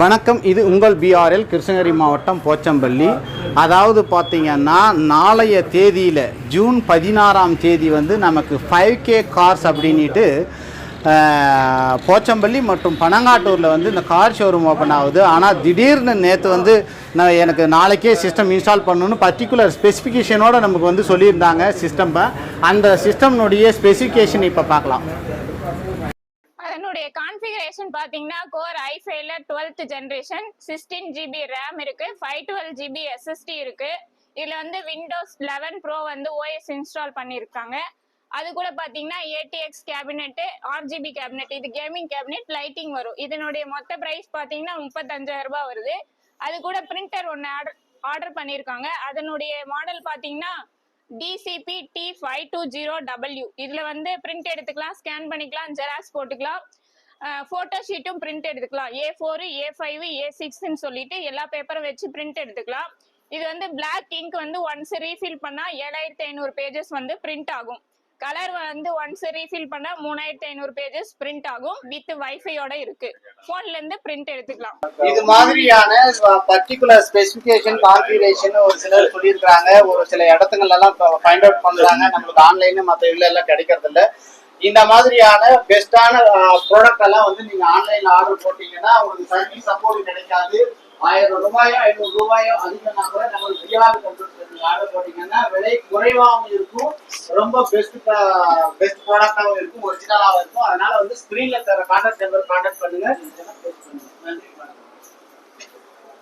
வணக்கம் இது உங்கள் பிஆர்எல் கிருஷ்ணகிரி மாவட்டம் போச்சம்பள்ளி. அதாவது பார்த்தீங்கன்னா நாளைய தேதியில் ஜூன் பதினாறாம் தேதி வந்து நமக்கு ஃபைவ் கே கார்ஸ் அப்படின்ட்டு போச்சம்பள்ளி மற்றும் பனங்காட்டூரில் வந்து இந்த கார் ஷோரூம் ஓப்பன் ஆகுது. ஆனால் திடீர்னு நேற்று வந்து நான் எனக்கு நாளைக்கே சிஸ்டம் இன்ஸ்டால் பண்ணணும்னு பர்டிகுலர் ஸ்பெசிஃபிகேஷனோட நமக்கு வந்து சொல்லியிருந்தாங்க சிஸ்டம்பை அந்த சிஸ்டம்னுடைய ஸ்பெசிஃபிகேஷன் இப்போ பார்க்கலாம். அதனுடைய கான்ஃபிகரேஷன் பார்த்தீங்கன்னா கோர் ஐ ஃபைவ்ல twelfth generation sixteen GB RAM இருக்கு ஃபைவ் டுவெல் ஜிபி எஸ்எஸ்டி இருக்கு. இதுல வந்து விண்டோஸ் லெவன் ப்ரோ வந்து ஓஎஸ் இன்ஸ்டால் பண்ணியிருக்காங்க அது கூட பார்த்தீங்கன்னா ஏடிஎக்ஸ் கேபினெட்டு ஆர்ஜிபி கேபினெட் இது கேமிங் கேபினெட் லைட்டிங் வரும். இதனுடைய மொத்த ப்ரைஸ் பார்த்தீங்கன்னா முப்பத்தஞ்சாயிரம் ரூபாய் வருது. அது கூட பிரிண்டர் ஒன்று ஆர்டர் ஆர்டர் பண்ணியிருக்காங்க அதனுடைய மாடல் பார்த்தீங்கன்னா DCP T five two zero W இதுல வந்து பிரிண்ட் எடுத்துக்கலாம் ஸ்கேன் பண்ணிக்கலாம் ஜெராக்ஸ் போட்டுக்கலாம். ஃபோட்டோ ஷீட்டும் பிரிண்ட் எடுத்துக்கலாம். ஏ ஃபோரு ஏ ஃபைவ் ஏ சிக்ஸ்ன்னு சொல்லிட்டு எல்லா பேப்பரும் வச்சு பிரிண்ட் எடுத்துக்கலாம். இது வந்து பிளாக் இங்க் வந்து ஒன்ஸ் ரீஃபில் பண்ணா ஏழாயிரத்தி ஐநூறு பேஜஸ் வந்து பிரிண்ட் ஆகும். கலர் வந்து ஒன்ஸ் ரீஃபில் பண்ணா மூணாயிரத்தி ஐநூறு பேஜஸ் பிரிண்ட் ஆகும் வித் வைஃபையோட இருக்கு. போன்ல இருந்து பிரிண்ட் எடுத்துக்கலாம். இது மாதிரியான பர்டிகுலர் ஸ்பெசிஃபிகேஷன் கான்ஃபிகரேஷன் ஒரு சிலர் சொல்லியிருக்காங்க ஒரு சில இடத்துங்கள்ல எல்லாம் ஃபைண்ட் அவுட் பண்றாங்க. நம்மளுக்கு ஆன்லைன் மற்ற இதுல எல்லாம் கிடைக்கிறது இல்ல இந்த மாதிரியான பெஸ்டான ப்ராடக்ட் எல்லாம் வந்து நீங்க ஆன்லைன்ல ஆர்டர் போட்டீங்கன்னா உங்களுக்கு சர்வீஸ் சப்போர்ட் கிடைக்காது. ஆயிரம் ரூபாயோ ஐநூறு ரூபாயோ அதிகம்னா கூட நம்மளுக்கு ஃப்ரீயாக கொண்டு ஆர்டர் போட்டீங்கன்னா விலை குறைவாகவும் இருக்கும். ரொம்ப பெஸ்ட் பெஸ்ட் ப்ராடக்டாகவும் இருக்கும் ஒரிஜினலாகவும் இருக்கும். அதனால வந்து ஸ்கிரீன்ல தர கான்டாக்ட் நம்பர் கான்டாக்ட் பண்ணுங்க.